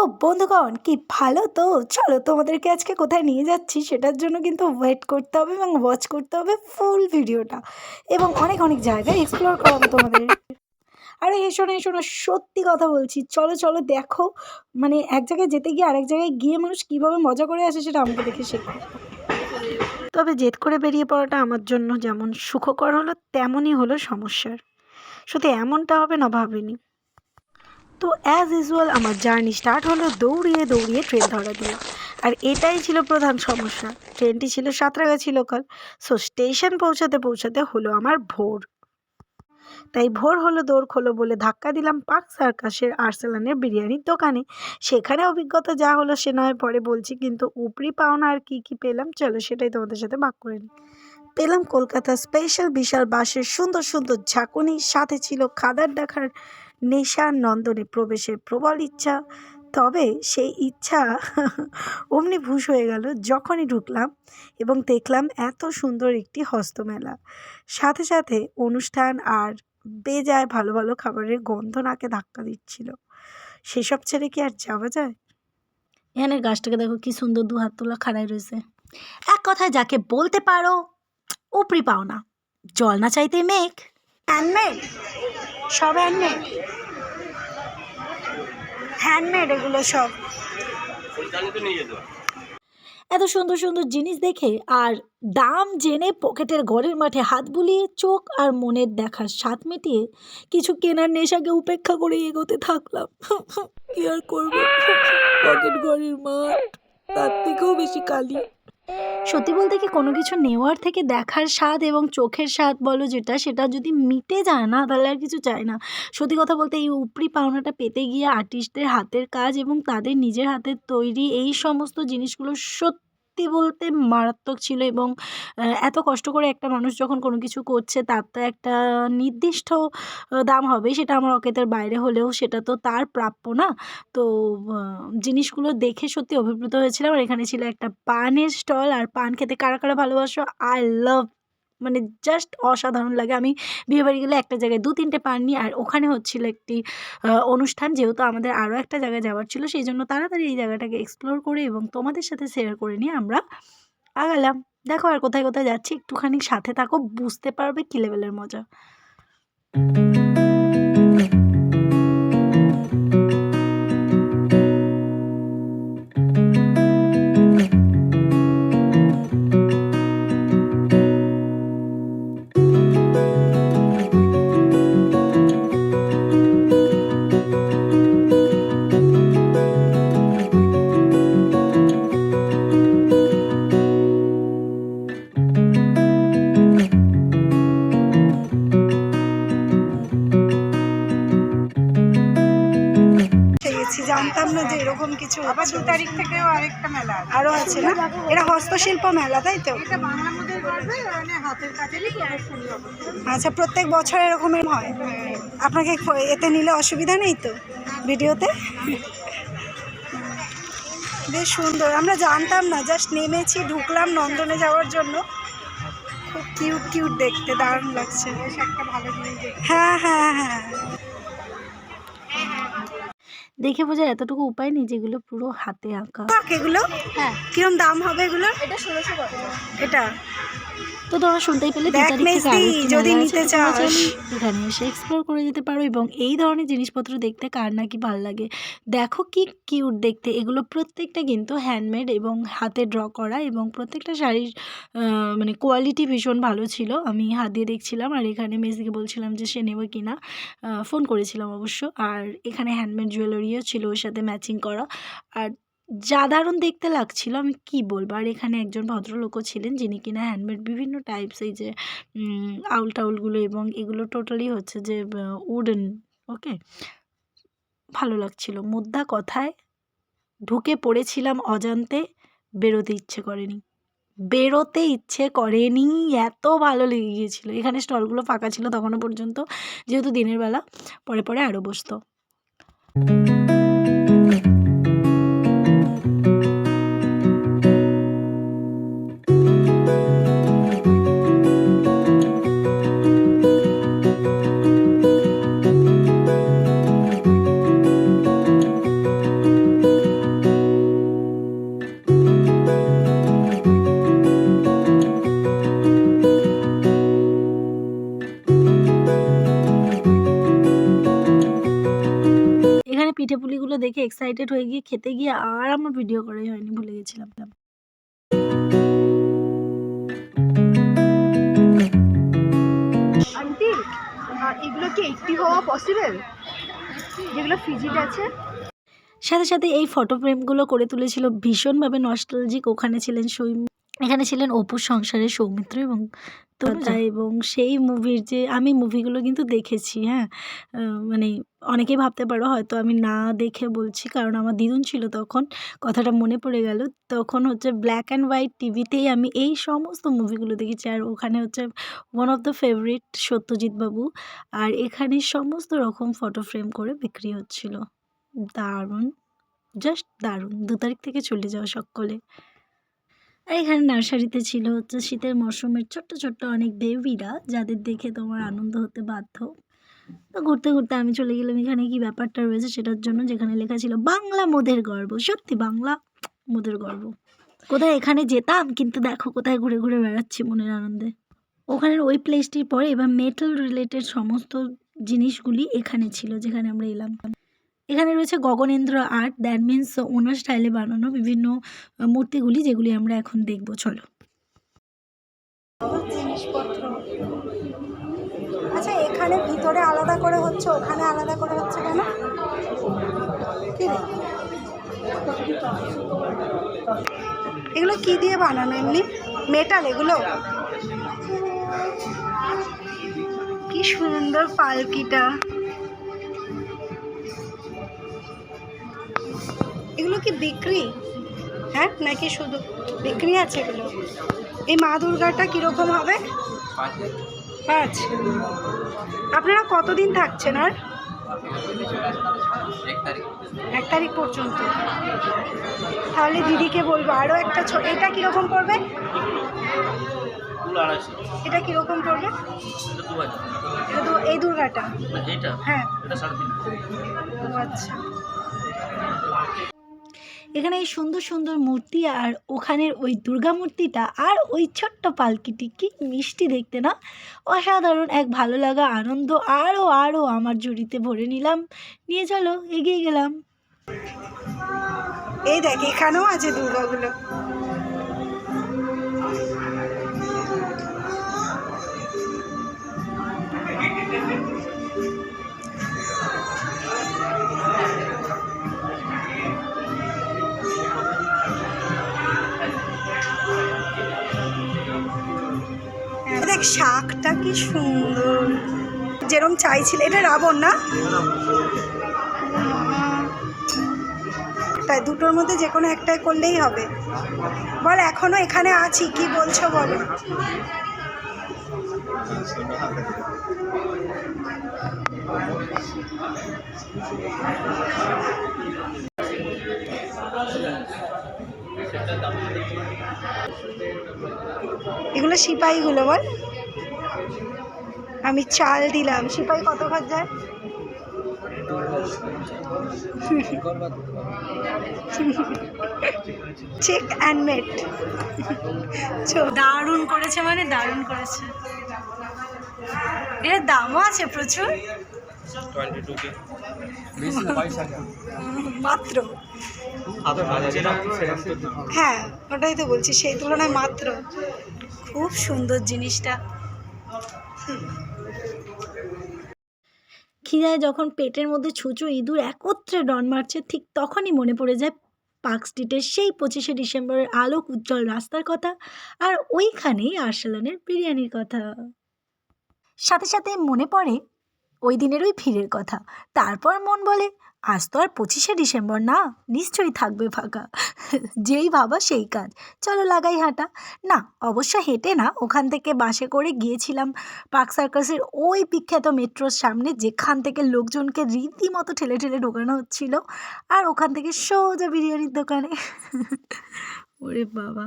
তো বন্ধুগণ, কি ভালো তো? চলো তোমাদেরকে আজকে কোথায় নিয়ে যাচ্ছি সেটার জন্য কিন্তু ওয়েট করতে হবে এবং ওয়াচ করতে হবে ফুল ভিডিওটা এবং অনেক অনেক জায়গায় এক্সপ্লোর করাবো তোমাদের। আরে, এসো না, এসো সত্যি কথা বলছি। চলো চলো, দেখো মানে এক জায়গায় যেতে গিয়ে আরেক জায়গায় গিয়ে মানুষ কীভাবে মজা করে আসে সেটা আমাকে দেখে শেখো তবে জেদ করে বেরিয়ে পড়াটা আমার জন্য যেমন সুখকর হলো, তেমনই হলো সমস্যার। শুধু এমনটা হবে না ভাবিনি। তো অ্যাজ ইউজুয়াল আমার জার্নি স্টার্ট হলো, দৌড়িয়ে দৌড়িয়ে ট্রেন ধরা দিয়ে আর এটাই ছিল প্রধান সমস্যা। ট্রেনটি ছিল সাঁতরাগাছি লোকাল সো স্টেশন পৌঁছাতে পৌঁছাতে হলো আমার ভোর। তাই ভোর হলো, দৌড় খোলো বলে ধাক্কা দিলাম পাক সার্কাসের আর্সেলানের বিরিয়ানির দোকানে। সেখানে অভিজ্ঞতা যা হলো সে নয়, পরে বলছি, কিন্তু উপরি পাওনা আর কি কি পেলাম? চলো সেটাই তোমাদের সাথে ভাগ করে নিই। পেলাম কলকাতা স্পেশাল বিশাল বাসের সুন্দর সুন্দর ঝাঁকুনি, সাথে ছিল খাদার দেখার নেশার নন্দনে প্রবেশের প্রবল ইচ্ছা। তবে সেই ইচ্ছা অমনি ভুষ হয়ে গেল যখনই ঢুকলাম এবং দেখলাম এত সুন্দর একটি হস্তমেলা। সাথে সাথে অনুষ্ঠান আর বেজায় ভালো ভালো খাবারের গন্ধ নাকে ধাক্কা দিচ্ছিল। সেসব ছেড়ে কি আর যাওয়া যায়? এখানে গাছটাকে দেখো কি সুন্দর দু হাত তোলা খাড়াই রয়েছে। এক কথায় যাকে বলতে পারো, উপরি পাও না। জল না চাইতে মেঘ। হ্যান্ডমেড সব হ্যান্ডমেড হ্যান্ডমেড এগুলো সব। এত সুন্দর সুন্দর জিনিস দেখে আর দাম জেনে পকেটের ঘরের মাঠে হাত বুলিয়ে চোখ আর মনের দেখার স্বাদ মিটিয়ে কিছু কেনার নেশাকে উপেক্ষা করে এগোতে থাকলাম। কি আর করব? পকেট ঘরের মাঠ, তার থেকেও বেশি কালি। সত্যি বলতে কি কোনো কিছু নেওয়ার থেকে দেখার স্বাদ এবং চোখের স্বাদ বলো যেটা, সেটা যদি মিটে যায় না, তাহলে আর কিছু চায় না। সত্যি কথা বলতে এই উপরি পাওনাটা পেতে গিয়ে আর্টিস্টদের হাতের কাজ এবং তাদের নিজের হাতের তৈরি এই সমস্ত জিনিসগুলো সত্যি বলতে মারাত্মক ছিল এবং এত কষ্ট করে একটা মানুষ যখন কোনো কিছু করছে তার তো একটা নির্দিষ্ট দাম হবে। সেটা আমার অকেতের বাইরে হলেও সেটা তো তার প্রাপ্য না। তো জিনিসগুলো দেখে সত্যি অভিভূত হয়েছিলাম। আর এখানে ছিল একটা পানের স্টল। আর পান খেতে কারা কারা ভালোবাসো? আই লাভ মানে জাস্ট অসাধারণ লাগে। আমি বিয়েবাড়ি গেলে একটা জায়গায় দু, তিনটে পান নিই, আর ওখানে হচ্ছিল একটি অনুষ্ঠান যেহেতু আমাদের আরও একটা জায়গায় যাওয়ার ছিল, সেই জন্য তাড়াতাড়ি এই জায়গাটাকে এক্সপ্লোর করে এবং তোমাদের সাথে শেয়ার করে নিয়ে আমরা আগালাম। দেখো আর কোথায় কোথায় যাচ্ছি, একটুখানি সাথে থাকো, বুঝতে পারবে কী লেভেলের মজা। হস্তশিল্প মেলা তাই তো? মানে আচ্ছা প্রত্যেক বছর এরকমের হয়? আপনাকে এতে নিলে অসুবিধা নেই তো ভিডিওতে? বেশ সুন্দর আমরা জানতাম না জাস্ট নেমেছি ঢুকলাম নন্দনে যাওয়ার জন্য। খুব কিউট কিউট দেখতে দারুণ লাগছে। হ্যাঁ হ্যাঁ হ্যাঁ। দেখে বোঝার এতটুকু উপায় নেই যেগুলো পুরো হাতে আঁকা। এগুলো? হ্যাঁ। কিরম দাম হবে এগুলো? এটা ষোলোশো এটা? তো তোমরা শুনতেই পেলে যদি নিতে। চাইলে এখানে এসে এক্সপ্লোর করে যেতে পারো এবং এই ধরনের জিনিসপত্র দেখতে কার নাকি ভালো লাগে। দেখো কি কিউট দেখতে। এগুলো প্রত্যেকটা কিন্তু হ্যান্ডমেড এবং হাতে ড্র করা এবং প্রত্যেকটা শাড়ির মানে কোয়ালিটি ভীষণ ভালো ছিল। আমি হাত দিয়ে দেখছিলাম আর এখানে মেসিকে বলছিলাম যে সে নেবে কিনা। ফোন করেছিলাম অবশ্য। আর এখানে হ্যান্ডমেড জুয়েলারিও ছিল ওর সাথে ম্যাচিং করা। আর যা দারুণ দেখতে লাগছিল, আমি কি বলব? আর এখানে একজন ভদ্রলোকও ছিলেন যিনি কিনা হ্যান্ডমেড বিভিন্ন টাইপস এই যে আউল টাউলগুলো এবং এগুলো টোটালি হচ্ছে যে উডেন ওকে ভালো লাগছিল। মুদ্রা কথায় ঢুকে পড়েছিলাম অজান্তে, বেরোতে ইচ্ছে করেনি। বেরোতে ইচ্ছে করেনি, এত ভালো লেগে গিয়েছিল। এখানে স্টলগুলো ফাঁকা ছিল তখনও পর্যন্ত, যেহেতু দিনের বেলা, পরে পরে আরও বসতো। এক্সাইটেড হয়ে গিয়ে খেতে গিয়ে আর আমার ভিডিও করাই হয়নি ভুলে গেছিলাম। আন্টি এগুলো কি এইটটি হওয়া পসিবল যেগুলো ফ্রিজিড আছে? সাথে সাথে এই ফটো ফ্রেমগুলো করে তুলেছিল ভীষণভাবে নস্টালজিক ওখানে ছিলেন সৌম। এখানে ছিলেন অপুর সংসারের সৌমিত্র এবং তনুজা এবং সেই মুভির যে আমি মুভিগুলো কিন্তু দেখেছি হ্যাঁ? মানে অনেকেই ভাবতে পারো হয়তো আমি না দেখে বলছি কারণ আমার দিদুন ছিল তখন কথাটা মনে পড়ে গেল। তখন হচ্ছে ব্ল্যাক অ্যান্ড হোয়াইট টিভিতেই আমি এই সমস্ত মুভিগুলো দেখেছি আর ওখানে হচ্ছে one of the favourite Satyajit babu আর এখানে সমস্ত রকম ফটো ফ্রেম করে বিক্রি হচ্ছিল। দারুণ জাস্ট দারুণ। দু তারিখ থেকে চলে যাও সকলে। আর এখানে নার্সারিতে ছিল হচ্ছে শীতের মরশুমের ছোট্ট ছোট্ট অনেক দেবীরা যাদের দেখে তোমার আনন্দ হতে বাধ্য। তো ঘুরতে ঘুরতে আমি চলে গেলাম। এখানে কি ব্যাপারটা রয়েছে সেটার জন্য যেখানে লেখা ছিল, বাংলা মোদের গর্ব। সত্যি বাংলা মোদের গর্ব। কোথায় এখানে যেতাম, কিন্তু দেখো কোথায় ঘুরে ঘুরে বেড়াচ্ছি মনের আনন্দে। ওখানের ওই প্লেসটির পরে এবার মেটাল রিলেটেড সমস্ত জিনিসগুলি এখানে ছিল যেখানে আমরা এলাম। এখানে রয়েছে গগনেন্দ্র আর্ট দ্যাট মিন্স ওনার স্টাইলে বানানো বিভিন্ন মূর্তিগুলি যেগুলি আমরা এখন দেখব, চলো। আচ্ছা এখানে ভিতরে আলাদা করে হচ্ছে, ওখানে আলাদা করে হচ্ছে কেন? এগুলো কি দিয়ে বানানো এমনি? মেটাল এগুলো? কি সুন্দর পালকিটা। এগুলো কি বিক্রি? হ্যাঁ নাকি শুধু বিক্রি আছে এগুলো? এই মা দুর্গাটা কীরকম হবে? পাঁচ। আপনারা কতদিন থাকছেন আর? এক তারিখ পর্যন্ত। তাহলে দিদিকে বলব আরও একটা ছো এটা কীরকম পড়বে? এটা কীরকম পড়বে? এই দুর্গাটা? হ্যাঁ। আচ্ছা। এখানে এই সুন্দর সুন্দর মূর্তি আর ওখানের ওই দুর্গা মূর্তিটা আর ওই ছোট্ট পালকিটি কি মিষ্টি দেখতে না? অসাধারণ এক ভালো লাগা আনন্দ আরও আরও আমার জুড়িতে ভরে নিলাম। নিয়ে চলো, এগিয়ে গেলাম। এই দেখ, এখানেও আছে দুর্গাগুলো। শাকটা কি সুন্দর। যেরম চাইছিল, এটা রাবণ না? তাই দুটোর মধ্যে যে কোনো একটাই করলেই হবে। বল, এখনও এখানে আছি, কি বলছো বলো? এগুলো সিপাহীগুলো বল। আমি চাল দিলাম সিপাহী কত ঘর যায় চেক অ্যান্ড মেট দারুণ করেছে মানে দারুণ করেছে। এর দামও আছে প্রচুর। মাত্র। হ্যাঁ ওটাই তো বলছি সেই তুলনায় মাত্র। খুব সুন্দর জিনিসটা। খিদায় যখন পেটের মধ্যে ছুঁচো ইঁদুর একত্রে ডন মারছে, ঠিক তখনই মনে পড়ে যায় পার্ক স্ট্রিটের সেই পঁচিশে ডিসেম্বরের আলোক উজ্জ্বল রাস্তার কথা আর ওইখানেই আরসালানের বিরিয়ানির কথা। সাথে সাথে মনে পড়ে ওই দিনের ওই ভিড়ের কথা। তারপর মন বলে আজ তো আর পঁচিশে ডিসেম্বর না, নিশ্চয়ই থাকবে ফাঁকা। যেই ভাবা সেই কাজ। চলো লাগাই হাঁটা। না, অবশ্য হেঁটে না, ওখান থেকে বাসে করে গিয়েছিলাম পার্ক সার্কাসের ওই বিখ্যাত মেট্রোর সামনে, যেখান থেকে লোকজনকে রীতিমতো ঠেলে ঠেলে ঢোকানো হচ্ছিল, আর ওখান থেকে সোজা বিরিয়ানির দোকানে। ওরে বাবা।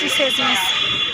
দেখতে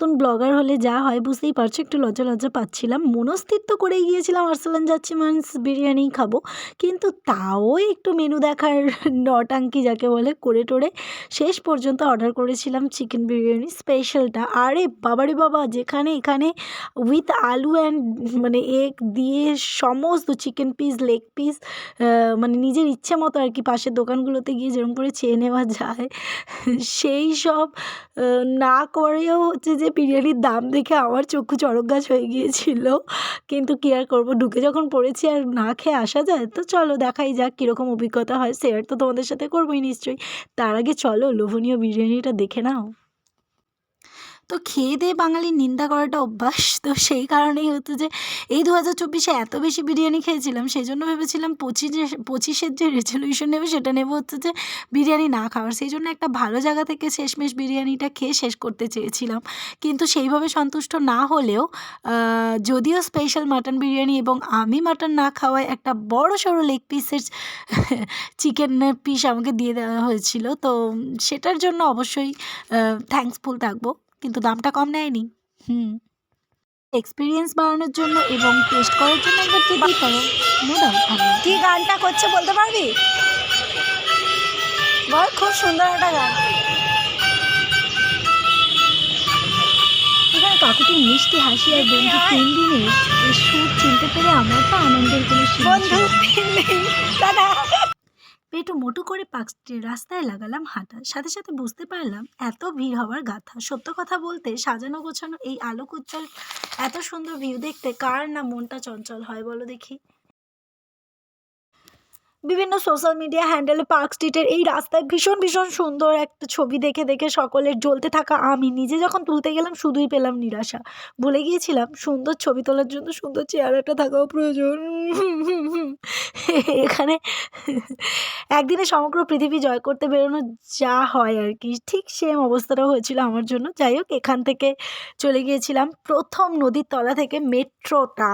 নতুন ব্লগার হলে যা হয় বুঝতেই পারছ, একটু লজ্জা লজ্জা পাচ্ছিলাম। মনস্থিত্ব করে গিয়েছিলাম আর্সেলান যাচ্ছি, মানস বিরিয়ানি খাব। কিন্তু তাও একটু মেনু দেখার নটাঙ্কি যাকে বলে, করে টোরে শেষ পর্যন্ত অর্ডার করেছিলাম চিকেন বিরিয়ানি স্পেশালটা আরে বাবারে বাবা, যেখানে এখানে উইথ আলু অ্যান্ড মানে এগ দিয়ে সমস্ত চিকেন পিস লেগ পিস মানে নিজের ইচ্ছে মতো আর কি পাশের দোকানগুলোতে গিয়ে যেরকম করে চেয়ে নেওয়া যায়, সেই সব না করেও হচ্ছে যে বিরিয়ানির দাম দেখে আমার চক্ষু চড়ক গাছ হয়ে গিয়েছিল। কিন্তু কী আর করব? ঢুকে যখন পড়েছি আর না খেয়ে আসা যায়, তো চলো দেখাই যাক কীরকম অভিজ্ঞতা হয়। শেয়ার তো তোমাদের সাথে করবোই নিশ্চয়ই। তার আগে চলো লোভনীয় বিরিয়ানিটা দেখে নাও। তো খেয়ে দিয়ে বাঙালির নিন্দা করাটা অভ্যাস। তো সেই কারণেই হতো যে, এই দু হাজার চব্বিশে এত বেশি বিরিয়ানি খেয়েছিলাম সেই জন্য ভেবেছিলাম পঁচিশে, পঁচিশের যে রেজলিউশন নেবে, সেটা নেব হচ্ছে যে, বিরিয়ানি না খাওয়ার। সেই জন্য একটা ভালো জায়গা থেকে শেষমেশ বিরিয়ানিটা খেয়ে শেষ করতে চেয়েছিলাম। কিন্তু সেইভাবে সন্তুষ্ট না হলেও যদিও স্পেশাল মাটন বিরিয়ানি এবং আমি মাটন না খাওয়ায় একটা বড় সড়ো লেগ পিসের চিকেন পিস আমাকে দিয়ে দেওয়া হয়েছিল। তো সেটার জন্য অবশ্যই থ্যাঙ্কসফুল থাকব। কিন্তু দামটা কম নেয়নি। হুম। এক্সপিরিয়েন্স বাড়ানোর জন্য এবং টেস্ট করার জন্য একবার যদি করো ডাউট কি গানটা করছে বলতে পারবি? বল খুব সুন্দর একটা গান। কাকুটির মিষ্টি হাসি আর বন্ধু দিনের এই সুর চিনতে পেরে আমার তো আনন্দের কোনো বন্ধু না। দাদা। পেটু মোটু করে পাকস্টে রাস্তায় লাগালাম হাঁটা। সাথে সাথে বুঝতে পারলাম, এত ভিড় হওয়ার গাথা। সত্য কথা বলতে, সাজানো গোছানো এই আলোক উজ্জ্বল, এত সুন্দর ভিউ দেখতে কার না মনটা চঞ্চল হয় বলো দেখি? বিভিন্ন সোশ্যাল মিডিয়া হ্যান্ডেলে পার্ক স্ট্রিটের এই রাস্তায় ভীষণ ভীষণ সুন্দর একটা ছবি দেখে দেখে সকলের জ্বলতে থাকা আমি। নিজে যখন তুলতে গেলাম, শুধুই পেলাম নিরাশা। ভুলে গিয়েছিলাম, সুন্দর ছবি তোলার জন্য সুন্দর চেহারাটা থাকাও প্রয়োজন। এখানে একদিনে সমগ্র পৃথিবী জয় করতে বেরোনো যা হয় আর কি, ঠিক সেম অবস্থাটাও হয়েছিল আমার জন্য। যাই হোক, এখান থেকে চলে গিয়েছিলাম প্রথম নদীর তলা থেকে মেট্রোটা।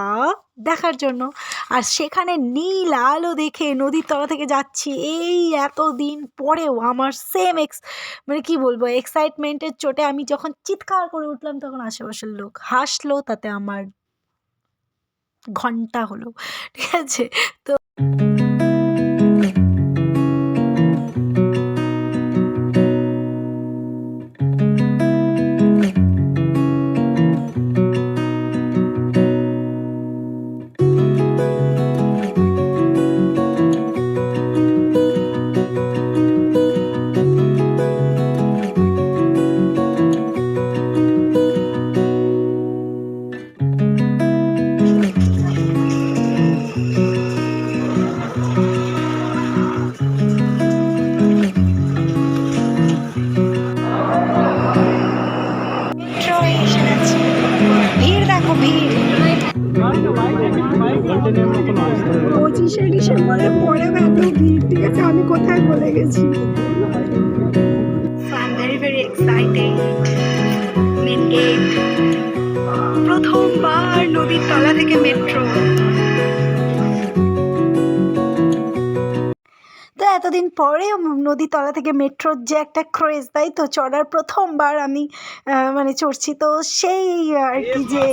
দেখার জন্য। আর সেখানে নীল আলো দেখে নদীর তলা থেকে যাচ্ছি। এই এতদিন পরেও আমার সেম এক্স মানে কি বলব এক্সাইটমেন্টের চোটে আমি যখন চিৎকার করে উঠলাম তখন আশেপাশের লোক হাসলো, তাতে আমার ঘণ্টা হলো। ঠিক আছে? তো এতদিন পরে নদীর তলা থেকে মেট্রোর যে একটা ক্রেজ তাই তো? চড়ার প্রথমবার আমি মানে চড়ছি। তো সেই আর কি যে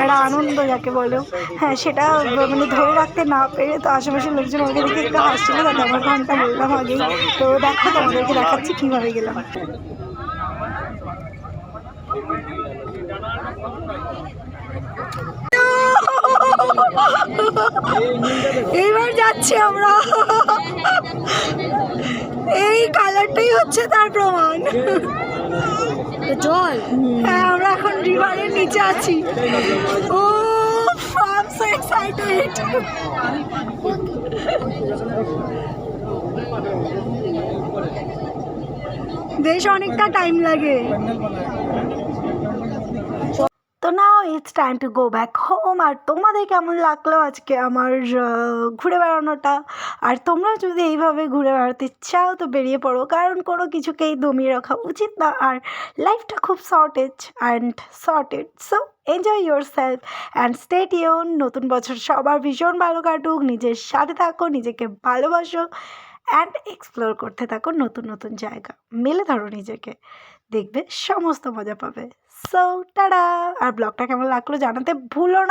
একটা আনন্দ, যাকে বলো। হ্যাঁ সেটা মানে ধরে রাখতে না পেরে তো আশেপাশের লোকজন আমাকে দেখে একটু হাসছিল তাতে আমার ঘণ্টা বললাম আগেই। তো দেখো তোমাদেরকে দেখাচ্ছি কীভাবে গেলাম। এইবার যাচ্ছি আমরা। এই কালারটাই হচ্ছে তার প্রমাণ। জল। হ্যাঁ আমরা এখন রিভারের নিচে আছি। ও আই সো এক্সাইটেড বেশ অনেকটা টাইম লাগে। তো now it's time to go back home আর তোমাদের কেমন লাগল আজকে আমার ঘুরে বেড়ানোটা? আর তোমরা যদি এইভাবে ঘুরে বেড়াতে চাও তো বেরিয়ে পড়ো, কারণ কোনো কিছুকেই দমিয়ে রাখা উচিত না। আর লাইফটা খুব shortage and shorted so enjoy yourself and stay Yoon নতুন বছর সবার ভীষণ ভালো কাটুক, নিজের সাথে থাকো, নিজেকে ভালোবাসো অ্যান্ড এক্সপ্লোর করতে থাকো নতুন নতুন জায়গা। মেলে ধরো নিজেকে, দেখবে সমস্ত মজা পাবে। সো টাটা আর ব্লগটা কেমন লাগল জানাতে ভুলো না।